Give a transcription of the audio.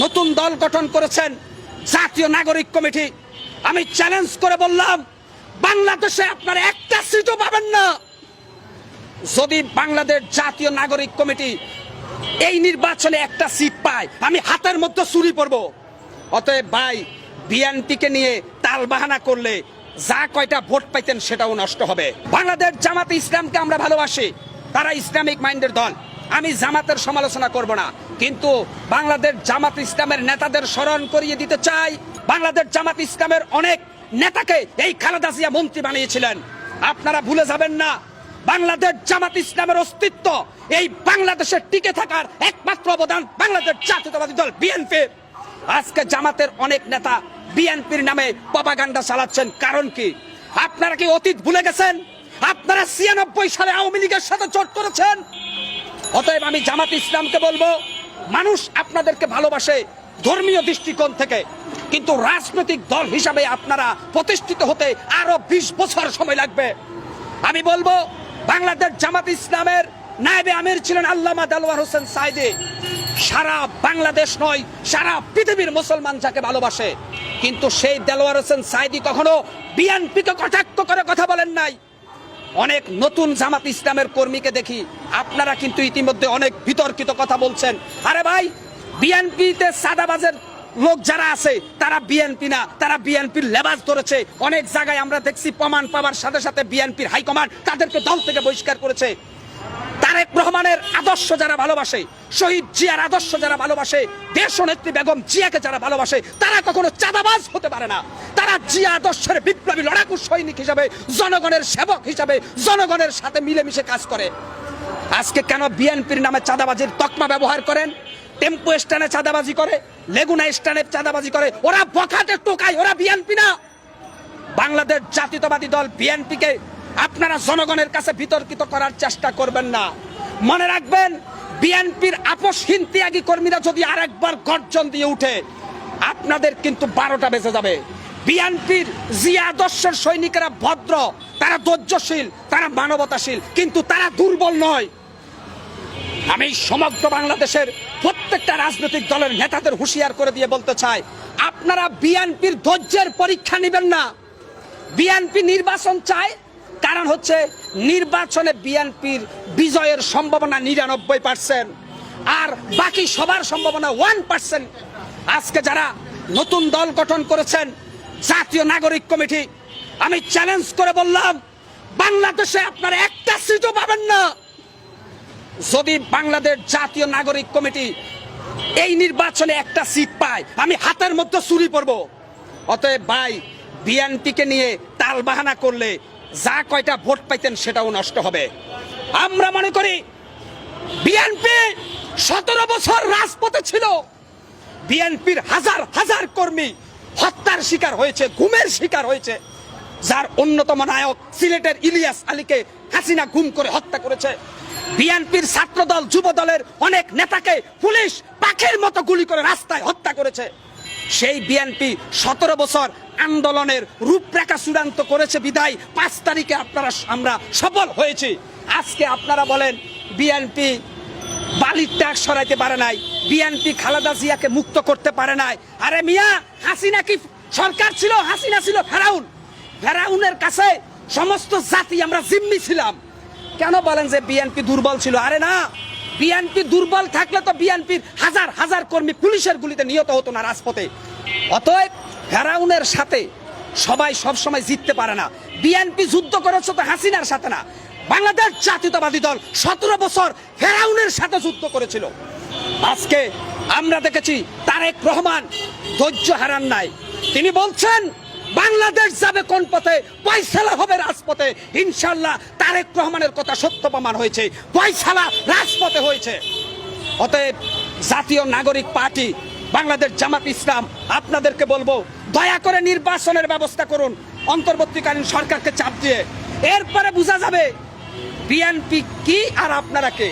নতুন দল গঠন করেছেন জাতীয় নাগরিক কমিটি। আমি চ্যালেঞ্জ করে বললাম, বাংলাদেশে আপনারা একটা সিটও পাবেন না। যদি বাংলাদেশ জাতীয় নাগরিক কমিটি এই নির্বাচনে একটা সিট পায়, আমি হাতের মধ্যে চুরি পড়ব অতএব ভাই, বিএনপিকে নিয়ে তাল বাহানা করলে যা কয়টা ভোট পাইতেন সেটাও নষ্ট হবে। বাংলাদেশ জামাতে ইসলামকে আমরা ভালোবাসি, তারা ইসলামিক মাইন্ডের দল। আমি জামাতের সমালোচনা করব না। কিন্তু বাংলাদেশ জামাত ইসলামের নেতাদের স্মরণ করিয়ে দিতে চাই। বাংলাদেশ জামাত ইসলামের অনেক নেতাকে এই খালেদা জিয়া মন্ত্রী বানিয়েছিলেন। আপনারা ভুলে যাবেন না, বাংলাদেশ জামাত ইসলামের অস্তিত্ব এই বাংলাদেশের টিকে থাকার একমাত্র অবদান বাংলাদেশ জাতীয়তাবাদী দল বিএনপি। আজকে জামাতের অনেক নেতা বিএনপির নামে প্রপাগান্ডা চালাচ্ছেন, কারণ কি? আপনারা কি অতীত ভুলে গেছেন? আপনারা ছিয়ানব্বই সালে আওয়ামী লীগের সাথে জোট করেছেন? অতএব আমি জামাত ইসলামকে বলব, মানুষ আপনাদেরকে ভালোবাসে ধর্মীয় দৃষ্টিকোণ থেকে, কিন্তু রাজনৈতিক দল হিসাবে আপনারা প্রতিষ্ঠিত হতে আরও বিশ বছর সময় লাগবে। আমি বলব, বাংলাদেশ জামাত ইসলামের নায়েবে আমির ছিলেন আল্লামা দেলোয়ার হোসেন সাইদি। সারা বাংলাদেশ নয়, সারা পৃথিবীর মুসলমান যাকে ভালোবাসে। কিন্তু সেই দেলোয়ার হোসেন সাইদি কখনো বিএনপিকে কটাক্ষ করে কথা বলেন নাই। অনেক নতুন জামাত ইসলামের কর্মীকে দেখি। আপনারা কিন্তু ইতিমধ্যে অনেক বিতর্কিত কথা বলছেন। আরে ভাই, বিএনপিতে সাদাবাজের লোক যারা আছে, তারা বিএনপি না, তারা বিএনপির লেবাস ধরেছে। অনেক জায়গায় আমরা দেখছি প্রমাণ পাওয়ার সাথে সাথে বিএনপির হাইকমান্ড তাদেরকে দল থেকে বহিষ্কার করেছে। রহমানের আদর্শ যারা ভালোবাসে, শহীদ জিয়ার আদর্শ যারা ভালোবাসে দেশ নেত্রী বেগম জিয়াকে যারা ভালোবাসে, তারা কখনো চাঁদাবাজ হতে পারে না। তারা জিয়া আদর্শের বিপ্লবী লড়াকু সৈনিক হিসাবে, জনগণের সেবক হিসাবে, জনগণের সাথে মিলেমিশে কাজ করে। আজকে কেন বিএনপির নামে চাঁদাবাজির তকমা ব্যবহার করেন? টেম্পো স্ট্যান্ডে চাঁদাবাজি করে, লেগুনা স্ট্যান্ডে চাঁদাবাজি করে, ওরা বখাটে টোকায়, ওরা বিএনপি না। বাংলাদেশ জাতীয়তাবাদী দল বিএনপিকে আপনারা জনগণের কাছে বিতর্কিত করার চেষ্টা করবেন না। মনে রাখবেন, বিএনপির আপসহীন ত্যাগী কর্মীরা যদি আরেকবার গর্জন দিয়ে উঠে, আপনাদের কিন্তু বারোটা বেঁচে যাবে। বিএনপির জিয়া আদর্শের সৈনিকেরা ভদ্র, তারা ধৈর্যশীল, তারা মানবতাশীল, কিন্তু তারা দুর্বল নয়। আমি সমগ্র বাংলাদেশের প্রত্যেকটা রাজনৈতিক দলের নেতাদের হুঁশিয়ার করে দিয়ে বলতে চাই, আপনারা বিএনপির ধৈর্যের পরীক্ষা নেবেন না। বিএনপি নির্বাচন চায় কারণ হচ্ছে নির্বাচনে বিএনপির বিজয়ের সম্ভাবনা নিরানব্বই পার্সেন্ট আর বাকি সবার সম্ভাবনা ওয়ান পার্সেন্ট আজকে যারা নতুন দল গঠন করেছেন, জাতীয় নাগরিক কমিটি, আমি চ্যালেঞ্জ করে বললাম, বাংলাদেশে আপনারা একটা সিটও পাবেন না। যদি বাংলাদেশ জাতীয় নাগরিক কমিটি এই নির্বাচনে একটা সিট পায়, আমি হাতের মধ্যে চুরি পড়ব অতএব ভাই, বিএনপিকে নিয়ে তাল বাহানা করলে যা কয়টা ভোট পাইতেন সেটাও নষ্ট হবে। আমরা মনে করি বিএনপি সতেরো বছর রাজপথে ছিল। বিএনপির হাজার হাজার কর্মী হত্যার শিকার হয়েছে গুমের শিকার হয়েছে। যার অন্যতম নায়ক সিলেটের ইলিয়াস আলীকে হাসিনা গুম করে হত্যা করেছে। বিএনপির ছাত্রদল যুব দলের অনেক নেতাকে পুলিশ পাখির মতো গুলি করে রাস্তায় হত্যা করেছে। সেই বিএনপি সতেরো বছর আন্দোলনের রূপরেখা চূড়ান্ত করেছে বিদায়। পাঁচ তারিখে আপনারা আমরা সফল হয়েছি। আজকে আপনারা বলেন বিএনপি বালির ট্যাক্স সরাইতে পারে নাই বিএনপি খালেদা জিয়াকে মুক্ত করতে পারে নাই। আরে মিয়া, হাসিনা কি সরকার ছিল? হাসিনা ছিল ফেরাউন। ফেরাউনের কাছে সমস্ত জাতি আমরা জিম্মি ছিলাম। কেন বলেন যে বিএনপি দুর্বল ছিল? আরে না বিএনপি দুর্বল থাকলে তো বিএনপির হাজার হাজার কর্মী পুলিশের গুলিতে নিহত হতো না রাজপথে। অতএব ফেরাউনের সাথে সবাই সব সময় জিততে পারে না। বিএনপি যুদ্ধ করেছে তো হাসিনার সাথে না। বাংলাদেশ জাতীয়তাবাদী দল সতেরো বছর ফেরাউনের সাথে যুদ্ধ করেছিল। আজকে আমরা দেখেছি তারেক রহমান ধৈর্য হারান নাই। তিনি বলছেন বাংলাদেশ যাবে কোন পথে? পয়সালা হবে রাজপথে। ইনশাল্লাহ তারেক রহমানের কথা সত্য প্রমাণ হয়েছে। পয়সালা রাজপথে হয়েছে। অতএব জাতীয় নাগরিক পার্টি, বাংলাদেশ জামাত ইসলাম, আপনাদেরকে বলব, দয়া করে নির্বাচনের ব্যবস্থা করুন। অন্তর্বর্তীকালীন সরকারকে চাপ দিয়ে। এরপরে বোঝা যাবে, বিএনপি কি আর আপনারা কে?